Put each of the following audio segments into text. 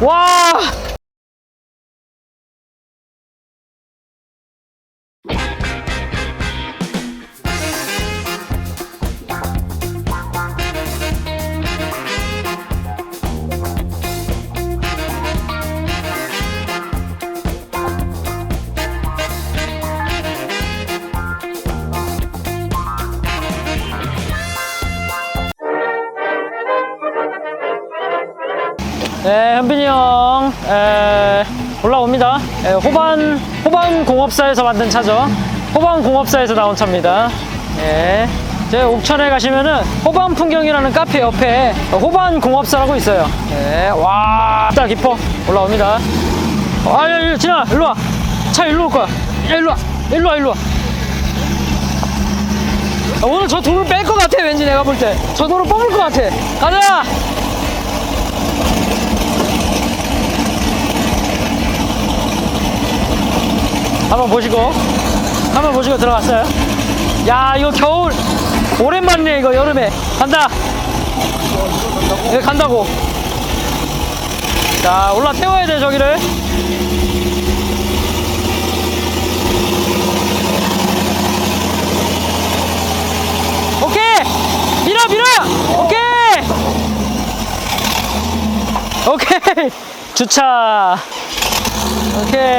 와! 네, 현빈이 형, 에, 올라옵니다. 에, 호반, 호반 공업사에서 만든 차죠. 호반 공업사에서 나온 차입니다. 예. 제 옥천에 가시면은 호반 풍경이라는 카페 옆에 호반 공업사라고 있어요. 예, 와, 딱 깊어. 올라옵니다. 아, 야, 야, 진아, 일로 와. 차 일로 올 거야. 야, 일로 와. 일로 와, 일로 와. 아, 오늘 저 돌을 뺄 것 같아, 왠지 내가 볼 때. 저 돌을 뽑을 것 같아. 가자! 한번 보시고. 한번 보시고 들어갔어요. 야 이거 겨울 오랜만이네 이거 여름에. 간다. 예 간다고. 자 올라 태워야 돼 저기를. 오케이! 밀어 밀어! 오케이! 오케이! 주차. 오케이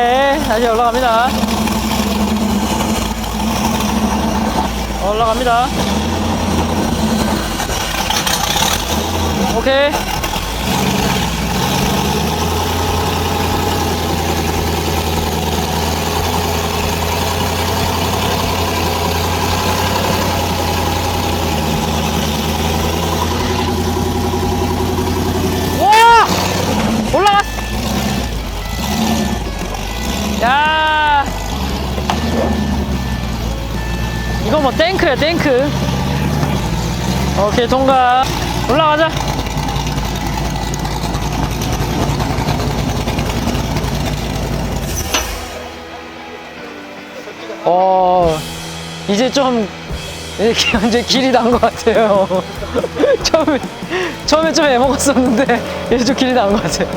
다시 올라갑니다. 올라갑니다. 오케이 이거 뭐 탱크야 탱크. 오케이 통과 올라가자. 어 이제 좀 이제 길이 난 것 같아요. 처음에 처음에 좀 애먹었었는데 이제 좀 길이 난 것 같아요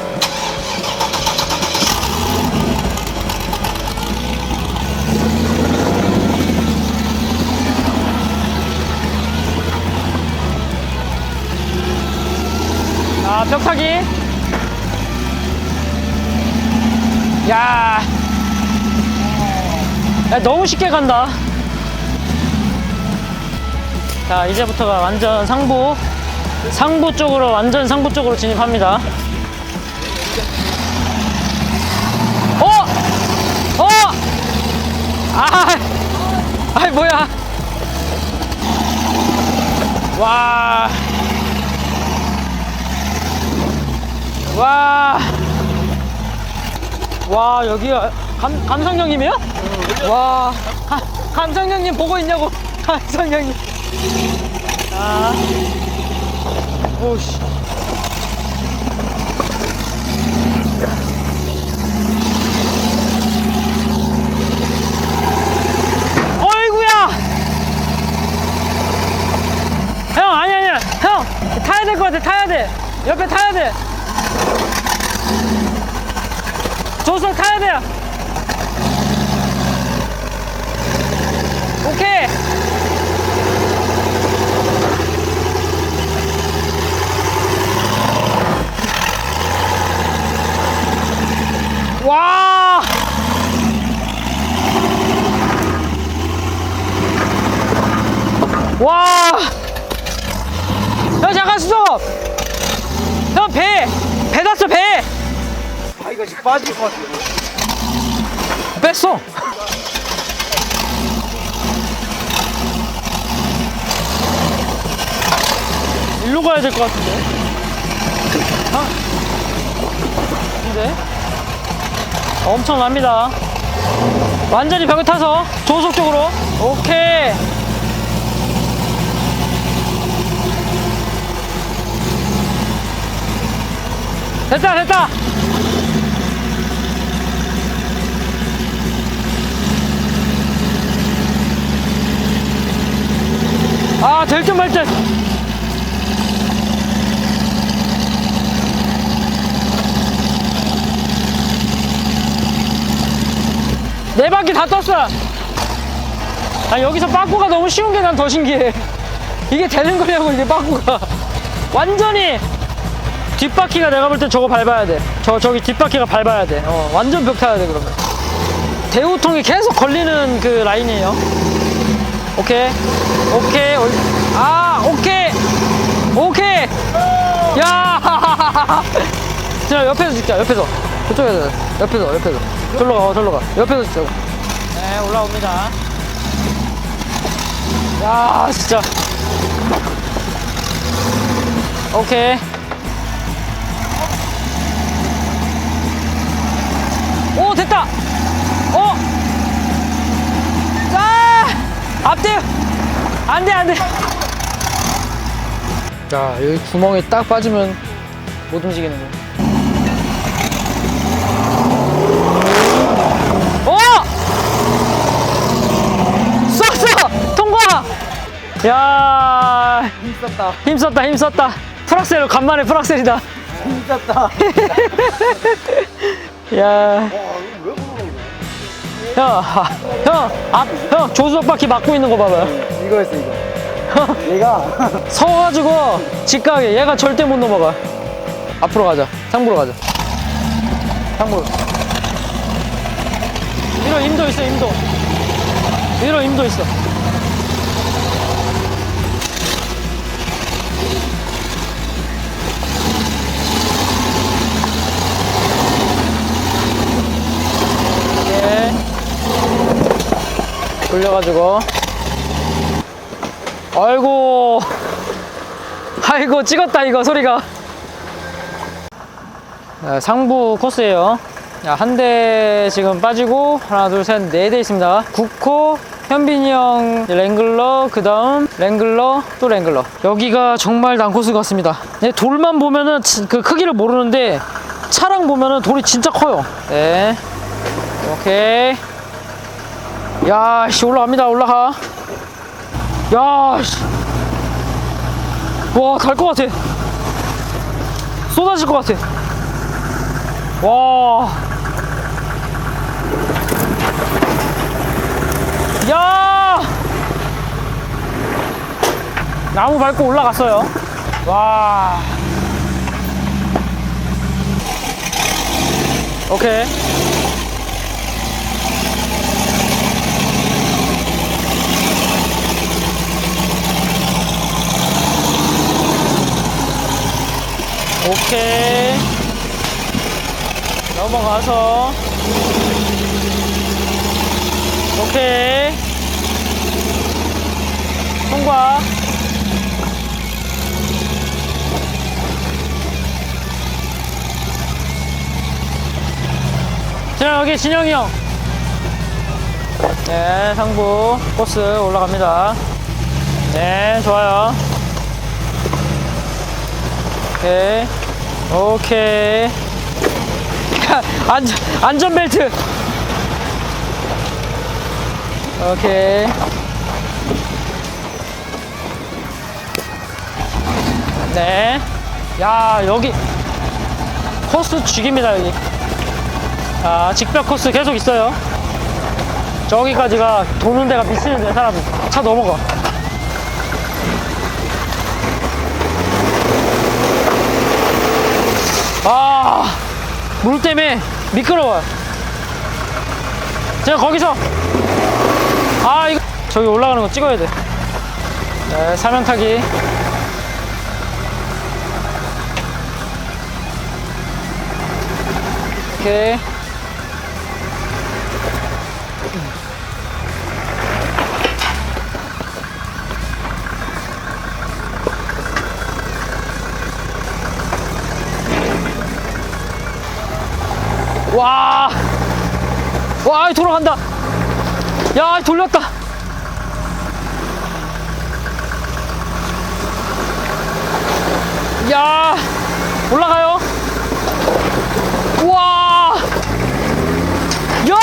아, 벽타기. 야. 야, 너무 쉽게 간다. 자, 이제부터가 완전 상부. 상부 쪽으로, 완전 상부 쪽으로 진입합니다. 어! 어! 아! 아이, 뭐야. 와. 와. 와, 여기 감, 감성형님이요? 와. 가, 감성형님 보고 있냐고. 감성형님. 아. 오씨. 어이구야! 타야 될 것 같아, 타야 돼. 옆에 타야 돼. 조수석 타야 돼요. 오케이. 와. 와. 형 잠깐 스톱. 형 배. 배 탔어 배. 아 이거 지금 빠질 것 같아. 뺐어. 일로 가야 될 것 같은데. 아, 근데 엄청납니다. 완전히 벽에 타서 조속 쪽으로. 오케이. 됐다 됐다. 아 절전 발전 네 바퀴 다 떴어 아 여기서 빠꾸가 너무 쉬운 게 난 더 신기해. 이게 되는 거냐고 이게 빠꾸가. 완전히 뒷바퀴가 내가 볼 땐 저거 밟아야 돼. 저 저기 뒷바퀴가 밟아야 돼. 어 완전 벽 타야 돼 그러면. 대우통이 계속 걸리는 그 라인이에요. 오케이. 오케이. 올- 아 오케이. 오케이. 야. 자 옆에서 찍자. 옆에서. 그쪽에서. 옆에서 옆에서. 절로 가 절로 가. 옆에서 찍자고. 네 올라옵니다. 야 진짜. 오케이 오 됐다 어 아! 앞뒤! 안 돼, 안 돼! 자, 여기 구멍에 딱 빠지면 못 움직이는 거야. 어! 쐈어! 통과! 야 힘썼다. 힘썼다, 힘썼다. 풀악셀, 간만에 풀악셀이다. 힘썼다. 야 형, 아, 형, 앞, 형, 조수석 바퀴 막고 있는 거 봐봐요. 이거였어, 이거. 얘가. 서가지고 직각에 얘가 절대 못 넘어가. 앞으로 가자. 상부로 가자. 상부로 위로 힘도 있어 힘도. 위로 힘도 있어 이렇게 돌려가지고. 아이고. 아이고 찍었다 이거 소리가. 자, 상부 코스예요. 한 대 지금 빠지고 하나 둘 셋 네 대 있습니다. 9코 현빈이 형 랭글러 그 다음 랭글러 또 랭글러. 여기가 정말 난코스 같습니다. 네, 돌만 보면은 치- 그 크기를 모르는데 차랑 보면은 돌이 진짜 커요. 네. 오케이 야 씨 올라갑니다 올라가 야 씨 와, 갈 것 같아. 쏟아질 것 같아. 와. 야! 나무 밟고 올라갔어요. 와. 오케이. 오케이. 넘어가서. 오케이. 통과. 자, 여기 진영이 형. 네, 상부 코스 올라갑니다. 네, 좋아요. 오케이. 오케이. 안전, 안전벨트. 오케이. 네. 야, 여기 코스 죽입니다, 여기. 아, 직벽 코스 계속 있어요. 저기까지가 도는 데가 미치는 데 사람 차 넘어가. 아, 물 때문에 미끄러워요. 제가 거기서, 아, 이거, 저기 올라가는 거 찍어야 돼. 네, 사면 타기. 오케이. 와, 와, 돌아간다. 야, 돌렸다. 야, 올라가요. 와, 야,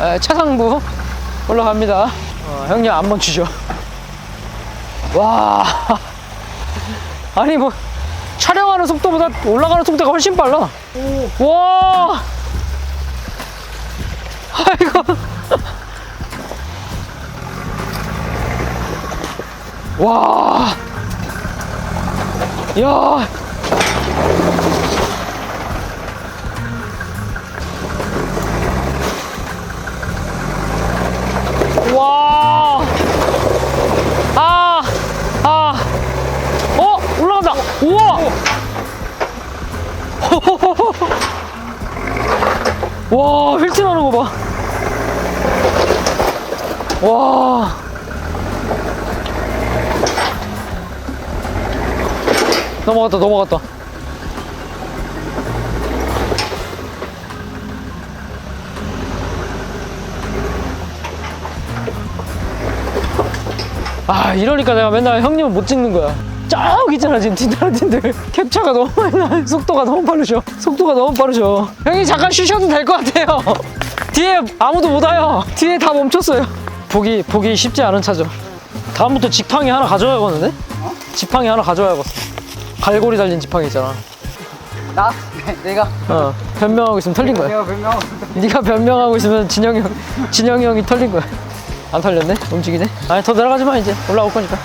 에, 차상부 올라갑니다. 어, 형님 안 멈추죠. 와. 아니 뭐 촬영하는 속도보다 올라가는 속도가 훨씬 빨라. 와! 아이고. 와. 야. 와. 아. 아. 어, 올라간다. 우와. 와, 휠트 나는 거 봐. 와. 넘어갔다, 넘어갔다. 아, 이러니까 내가 맨날 형님을 못 찍는 거야. 저기 있잖아, 지금 딘달딘들. 캡처가 너무 많이 나. 속도가 너무 빠르셔. 속도가 너무 빠르셔. 형님 잠깐 쉬셔도 될 것 같아요. 뒤에 아무도 못 와요. 뒤에 다 멈췄어요. 보기, 보기 쉽지 않은 차죠. 다음부터 지팡이 하나 가져와야겠는데? 지팡이 하나 가져와야겠어. 갈고리 달린 지팡이 있잖아. 나? 내가? 어, 변명하고 있으면 털린 거야. 내가 변명. 네가 변명하고 있으면 진영이 형, 진영이 형이 털린 거야. 안 털렸네? 움직이네? 아니, 더 내려가지 마, 이제. 올라올 거니까.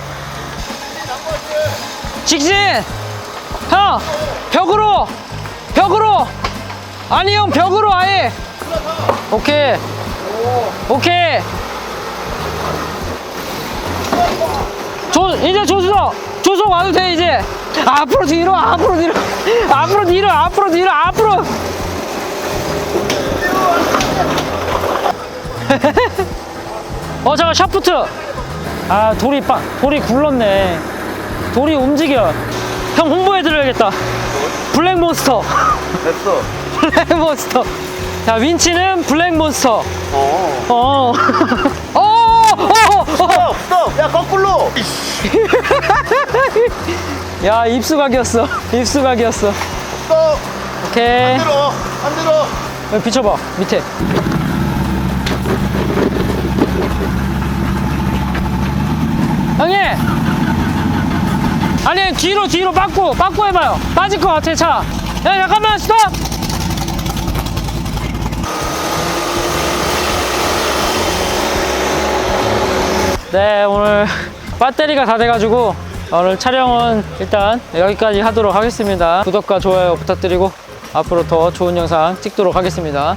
직진! 형! 벽으로! 벽으로! 아니, 형, 벽으로 아예! 오케이. 오케이. 조, 이제 조수석! 조수석 와도 돼, 이제! 앞으로 뒤로, 앞으로 뒤로! 앞으로 뒤로, 앞으로 뒤로, 앞으로! 어 잠깐 샤프트 아 돌이 빠 돌이 굴렀네 돌이 움직여 형 홍보해드려야겠다 블랙몬스터 됐어. 블랙몬스터 자 윈치는 블랙몬스터 어. 어. 어. 어. 어. 스톱! 야, 거꾸로! 야 입수각이었어 입수각이었어 스톱! 오케이 들어! 안 들어! 여기 비춰봐 밑에 형님 아니 뒤로 뒤로 빠꾸 빠꾸 해봐요. 빠질 것 같아 차야 잠깐만 스톱! 네 오늘 배터리가 다 돼가지고 오늘 촬영은 일단 여기까지 하도록 하겠습니다. 구독과 좋아요 부탁드리고 앞으로 더 좋은 영상 찍도록 하겠습니다.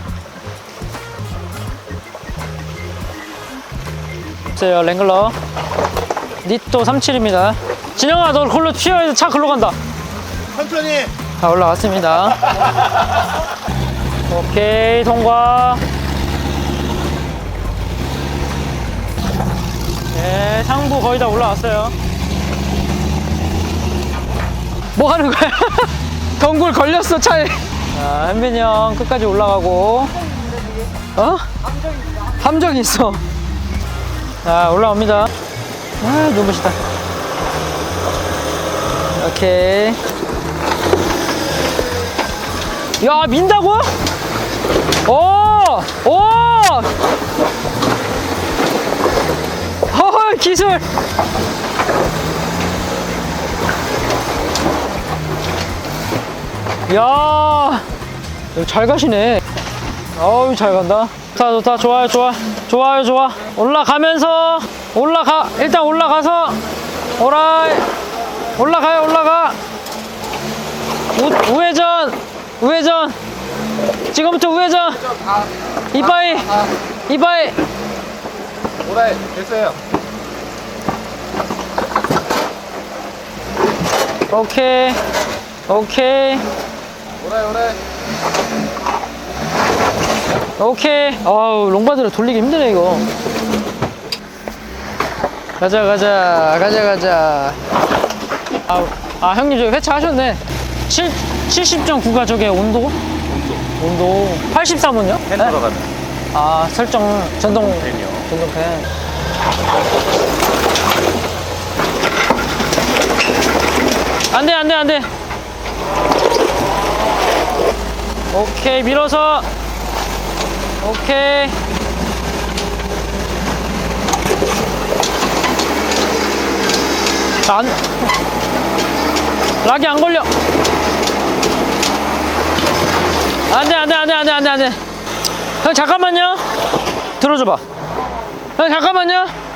있어요 랭글러. 니토 37입니다 진영아 너 걸로 튀어야 차 글로 간다. 천천히! 다 올라왔습니다. 오케이 통과. 네 상부 거의 다 올라왔어요. 뭐 하는 거야? 덩굴 걸렸어 차에. 자 현빈이 형 끝까지 올라가고. 어? 함정이 있어. 자 올라옵니다. 아 눈부시다 오케이 야 민다고? 오! 오! 헐 기술 야, 잘 가시네. 어우, 잘 간다. 좋다, 좋다, 좋아요, 좋아. 좋아요, 좋아. 올라가면서, 올라가, 일단 올라가서, 오라이. 올라가요, 올라가. 우, 우회전, 우회전. 지금부터 우회전. 이빠이, 이빠이. 오라이, 됐어요. 오케이, 오케이. 오라이, 오라이. 오케이. 아우, 롱바드를 돌리기 힘드네, 이거. 가자, 가자, 가자, 가자. 아, 아 형님, 저기 회차하셨네. 7, 70.9가 저게 온도? 온도. 83은요? 펜 돌아가면. 아, 설정, 전동. 펜이요. 전동 펜. 안 돼, 안 돼, 안 돼. 오케이, 밀어서. 오케이. 안. 락이 안 걸려. 안 돼, 안 돼, 안 돼, 안 돼, 안 돼, 안 돼. 형, 잠깐만요. 들어줘봐. 형, 잠깐만요.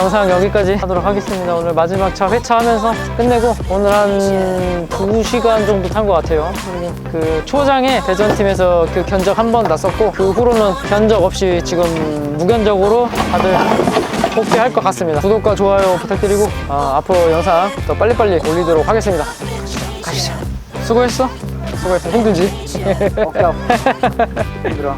영상 여기까지 하도록 하겠습니다. 오늘 마지막 차 회차하면서 끝내고 오늘 한 2시간 정도 탄 것 같아요. 그 초장에 대전팀에서 그 견적 한 번 났었고 그 후로는 견적 없이 지금 무견적으로 다들 복귀할 것 같습니다. 구독과 좋아요 부탁드리고 아, 앞으로 영상 더 빨리빨리 올리도록 하겠습니다. 가시죠. 수고했어? 수고했어. 힘들지? 힘들어.